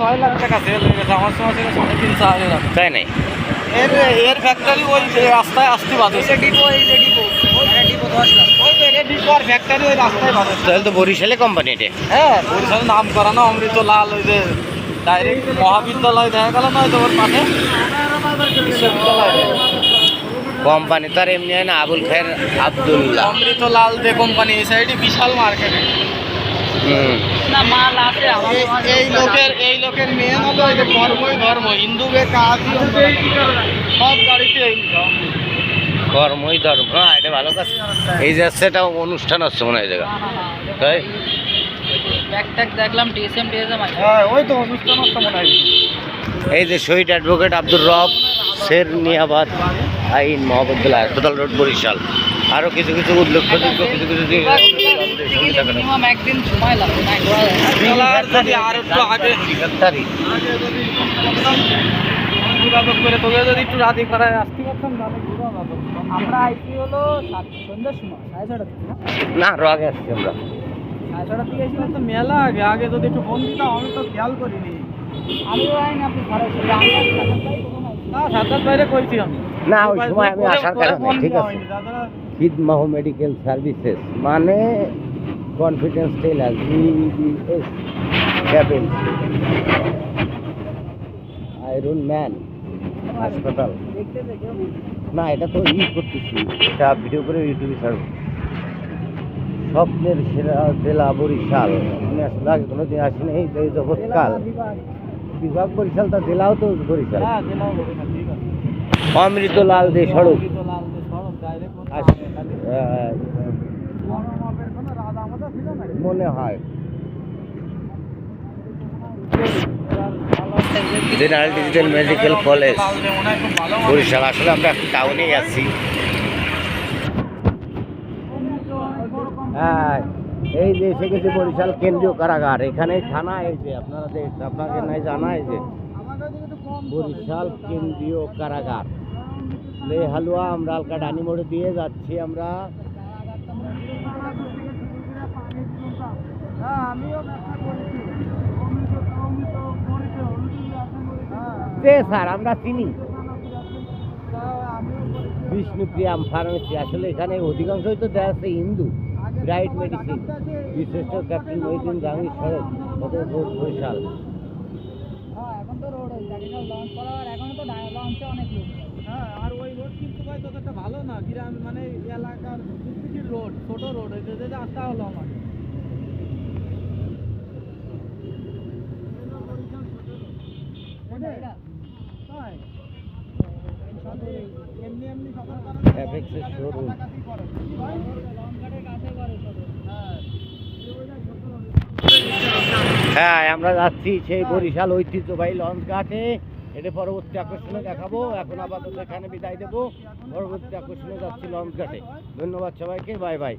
ছয় লাখ টাকা সেল হয়ে গেছে আমার সময় ছিল সাড়ে তিন চার হাজার তাই নাই এর এর ফ্যাক্টরি ওই রাস্তায় আসতে বাদ হয়েছে ডিপো এই যে ডিপো তাহলে তো বরিশালে কোম্পানি এটা। হ্যাঁ বরিশালের নাম করানো অমৃত লাল ওই যে ডাইরেক্ট মহাবিদ্যালয় দেখা গেল না ওই তো ওর পাশে? বিশ্ববিদ্যালয়। কোম্পানি তো আর এমনি হয় না আবুল খায়ের আবদুল্লাহ। অমৃত লাল যে কোম্পানি এই সাইডে বিশাল মার্কেট এই লোকের এই লোকের মেন হলো এই কর্মই ধর্ম সব গাড়িতে এই কর্মই ধর্ম হ্যাঁ এটা ভালো কাজ এই যাচ্ছে এটা অনুষ্ঠান হচ্ছে মনে হয় এই জায়গা। তাই? দেখলাম হ্যাঁ ওই তো অনুষ্ঠান হচ্ছে মনে হয়। এই যে শহীদ অ্যাডভোকেট আব্দুর রব শের নিয়াবাদ আইন মহাবিদ্যালয় হাসপাতাল রোড বরিশাল। আরও কিছু কিছু উল্লেখযোগ্য কিছু কিছু লাগবে না আর আগে। আমরা সাড়ে আসছি আমরা। দিকে এসেছিলাম তো মেলা আগে আগে যদি একটু ফোন দিতাম আমি তো খেয়াল করিনি। আইনি আপনি আর। না সাতটার বাইরে কইছি আমি। না ওই সময় আমি আসার কারণে ঠিক আছে। খিদমাহ মেডিকেল সার্ভিসেস মানে কনফিডেন্স টেলার বিবিএস ক্যাবিন আয়রন ম্যান হাসপাতাল না এটা তো ই করতেছি। এটা ভিডিও করে ইউটিউবে ছাড়বো। স্বপ্নের সেরা জেলা বরিশাল। আমি আসলে আগে কোনোদিন আসিনি এই জগৎকাল বিভাগ বরিশাল তা জেলাও তো বরিশাল। হ্যাঁ জেলাও বলি না, ঠিক আছে। অমৃত লাল দে সড়ক মনে হয়। General digital medical college. Barishal. আসলে আমরা টাউনে আছি। হ্যাঁ এই যে এসে গেছে বরিশাল কেন্দ্রীয় কারাগার। এখানে থানা এই যে আপনারা আপনাকে নাই জানা এই যে কম বরিশাল কেন্দ্রীয় কারাগার। লে হালুয়া, আমরা হালকা ডানি মোড়ে দিয়ে যাচ্ছি আমরা। স্যার, আমরা চিনি। বিষ্ণুপ্রিয়াম ফার্মেসি, আসলে এখানে অধিকাংশই তো দেওয়া আছে হিন্দু। ব্রাইট মেডিসিন, বিশিষ্ট ক্যাপ্টেন মহিদিন জাহাঙ্গীর সড়ক রোড বরিশাল। হ্যাঁ এখন তো রোড করা এখন তো অনেক লোক। হ্যাঁ, আর ওই রোড কিন্তু ভাই ততটা ভালো না। গ্রাম মানে এলাকার দুর্নীতির রোড ছোট রোড যে রাস্তা হলো আমার। অ্যাপেক্সের শোরুম হ্যাঁ। আমরা যাচ্ছি সেই বরিশাল ঐতিহ্যবাহী লঞ্চ ঘাটে এটা পরবর্তী আকর্ষণে দেখাবো। এখন আপাতত এখানে বিদায় দেবো। পরবর্তী আকর্ষণে যাচ্ছি লঞ্চ ঘাটে ধন্যবাদ সবাইকে। Bye bye.